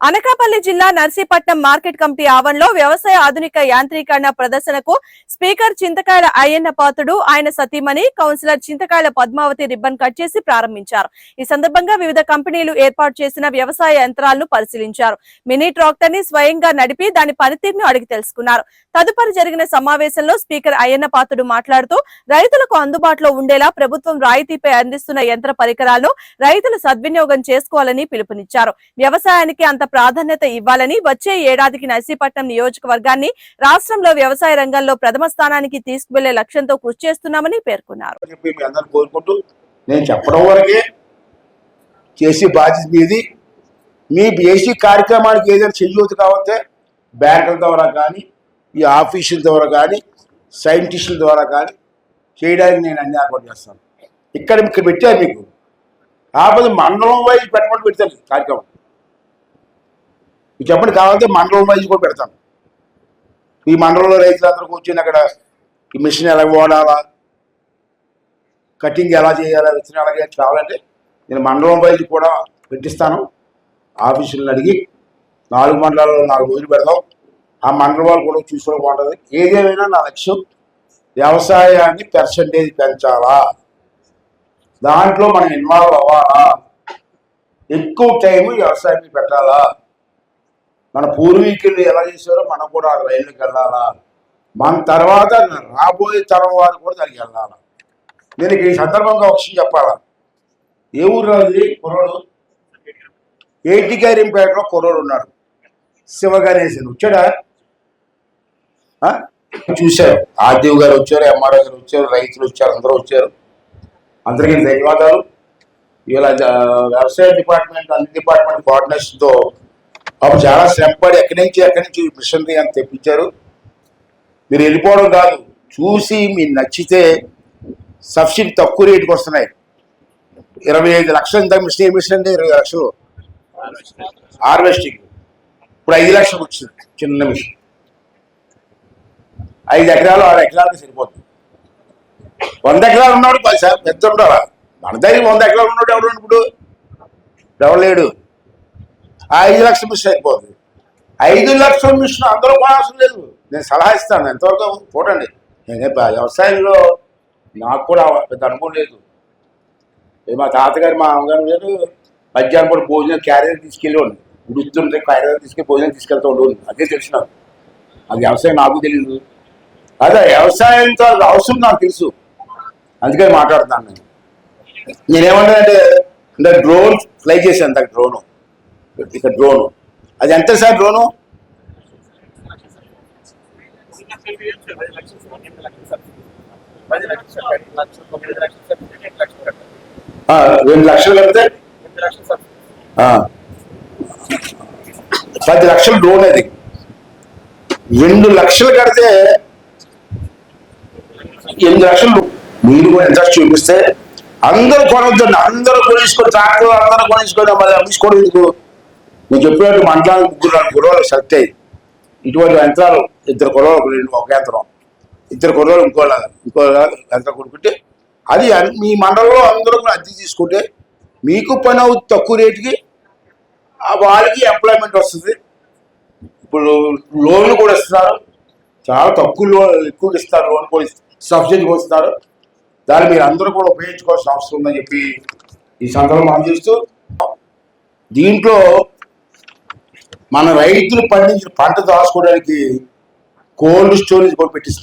అనకాపల్లి జిల్లా Narsipatnam market committee ఆవరణలో వ్యవసాయ ఆధునిక యాంత్రీకరణ ప్రదర్శనకు స్పీకర్ చింతకాయల అయ్యన్న పాత్రుడు ఆయన సతీమణి councillor Chintakayala Padmavathi ribbon cut చేసి ప్రారంభించారు. ఈ సందర్భంగా వివిధ కంపెనీలు ఏర్పాటు చేసిన వ్యవసాయ యంత్రాలను పరిశీలించారు. మినీ ట్రాక్టర్ని స్వయంగా నడిపి దాని పనితీరును అడిగి తెలుసుకున్నారు. తదుపరి జరిగిన సమావేశంలో స్పీకర్ అయ్యన్న పాత్రుడు మాట్లాడుతూ రైతులకు అందుబాటులో ఉండేలా ప్రభుత్వం రాయితీపై అందిస్తున్న యంత్ర పరికరాలను రైతులు సద్వినియోగం చేసుకోవాలని పిలుపునిచ్చారు. వ్యవసాయానికి అంత ప్రాధాన్యత ఇవ్వాలని వచ్చే ఏడాదికి నర్సీపట్నం నియోజకవర్గాన్ని రాష్ట్రంలో వ్యవసాయ రంగంలో ప్రథమ స్థానానికి తీసుకువెళ్ళే లక్ష్యంతో కృషి చేస్తున్నామని పేర్కొన్నారు. మీ నేను చెప్పడం వరకే చేసి బాధ్యత మీది. మీ బేసిక్ కార్యక్రమానికి ఏదైనా చెయ్యొద్దు కావస్తే బ్యాంకుల ద్వారా కానీ ఈ ఆఫీసుల ద్వారా కానీ సైంటిస్టుల ద్వారా కానీ చేయడానికి నేను అన్ని ఏర్పాటు చేస్తాను. ఇక్కడ ఇక్కడ పెట్టాను మీకు. కాకపోతే మండలం వైపు పెట్టమని పెడతాను కార్యక్రమం. మీకు చెప్పండి కావాలంటే మండలం వైజ్ కూడా పెడతాను. ఈ మండలంలో రైతులందరూ కూర్చొని అక్కడ. ఈ మిషన్ ఎలా వాడాలా? కటింగ్ ఎలా చేయాలా? విత్తనం ఎలా చేయాలి? కావాలంటే నేను మండలం వైజ్ కూడా పెట్టిస్తాను. ఆఫీసులను అడిగి నాలుగు మండలాల్లో నాలుగు రోజులు పెడదాం. ఆ మండలం వాళ్ళు కూడా చూసుకోవడం బాగుంటుంది. ఏదేమైనా నా లక్ష్యం వ్యవసాయాన్ని పర్సంటేజ్ పెంచాలా? దాంట్లో మనం ఇన్వాల్వ్ అవ్వాలా? ఎక్కువ టైం వ్యవసాయానికి పెట్టాలా? మన పూర్వీకులు ఎలా చేశారో మనం కూడా ఆ రైలుకి వెళ్ళాలా? మన తర్వాత రాబోయే తరం వారు కూడా దానికి వెళ్ళాలా? నేను ఈ సందర్భంగా ఒక విషయం చెప్పాలా? ఏ ఊరు అది కుర్రోడు? ఏటి గారింపేటలో కుర్రోడు ఉన్నాడు. శివగణేశన్ వచ్చాడా? ఆ? చూశారు. ఆర్డీఓ గారు వచ్చారు ఎంఆర్ఓ గారు వచ్చారు రైతులు వచ్చారు అందరూ వచ్చారు. అందరికీ ధన్యవాదాలు. ఇలా వ్యవసాయ డిపార్ట్మెంట్ అన్ని డిపార్ట్మెంట్ కోఆర్డినేషన్తో అప్పుడు చాలా శ్రమపడి ఎక్కడి నుంచి ఎక్కడి నుంచి మిషనరీ అని తెప్పించారు. మీరు వెళ్ళిపోవడం కాదు చూసి మీకు నచ్చితే సబ్సిడీ తక్కువ రేటుకి వస్తున్నాయి. ఇరవై ఐదు లక్షలు ఇంత మిషన్ మిషన్ అంటే ఇరవై లక్షలు. హార్వెస్టింగ్. ఇప్పుడు ఐదు లక్షలు వచ్చింది చిన్న మిషన్. ఐదు ఎకరాలు ఆరు ఎకరాలకి సరిపోతుంది. వంద ఎకరాలు ఉన్నాడు పది సార్ పెద్ద ఉండాలా మన దగ్గర వంద ఎకరాలు ఉన్నాడు ఎవడు ఇప్పుడు ఎవడు లేడు. ఆ ఐదు లక్షల మిషన్ అయిపోతుంది ఐదు లక్షల మిషన్ అందరూ కొనాల్సిన లేదు. నేను సలహా ఇస్తాను. ఎంతవరకు చూడండి. నేనే వ్యవసాయంలో నాకు కూడా పెద్ద అనుభవం లేదు. మా తాతగారు మా అమ్మగారు గారు మధ్యాహ్నం కూడా భోజనం క్యారియర్ తీసుకెళ్ళేవాడు గుడిస్తుంటే క్యారియర్ తీసుకెళ్ళి భోజనం తీసుకెళ్తూ ఉండేవాడు అదే తెలిసిన. అది వ్యవసాయం నాకు తెలియదు అదే వ్యవసాయంతో అవసరం నాకు తెలుసు. అందుకని మాట్లాడుతున్నాను నేను. నేనేమంటానంటే అంటే డ్రోన్ ఫ్లై చేశాను అంత డ్రోను. ఇక డ్రోను అది ఎంత సార్ డ్రోను ఆ, రెండు లక్షలు కడితే? పది లక్షలు డ్రోన్ అది. రెండు లక్షలు కడితే ఎనిమిది లక్షలు. మీరు కూడా ఇంట్రెస్ట్ చూపిస్తే అందరూ కొనొద్దండి అందరూ కొనేసుకొని ట్రాక్టర్ అందరూ కొనేసుకొని మరి అమ్మించుకోవడం ఎందుకు నేను చెప్పినట్టు మండలాలు ముగ్గురు నాలుగు కుర్రోలు సత్తే ఇటువంటి యంత్రాలు ఇద్దరు కుర్రోలు రెండు ఒక యంత్రం ఇద్దరు కుర్రోలు ఇంకో ఇంకో యంత్రం కొనుక్కుంటే అది మీ మండలంలో అందరూ కూడా అద్దె తీసుకుంటే మీకు పని అవుతుంది తక్కువ రేటుకి ఆ వాళ్ళకి ఎంప్లాయ్మెంట్ వస్తుంది. ఇప్పుడు లోన్లు కూడా ఇస్తున్నారు. చాలా తక్కువ లోన్ ఎక్కువ ఇస్తారు లోన్ కూడా సబ్సిడీ కూడా దాన్ని మీరు అందరూ కూడా ఉపయోగించుకోవాల్సిన అవసరం ఉందని చెప్పి ఈ సందర్భం మనం చేస్తూ దీంట్లో మన రైతులు పండించిన పంట దాచుకోవడానికి కోల్డ్ స్టోరేజ్ కూడా పెట్టిస్తాం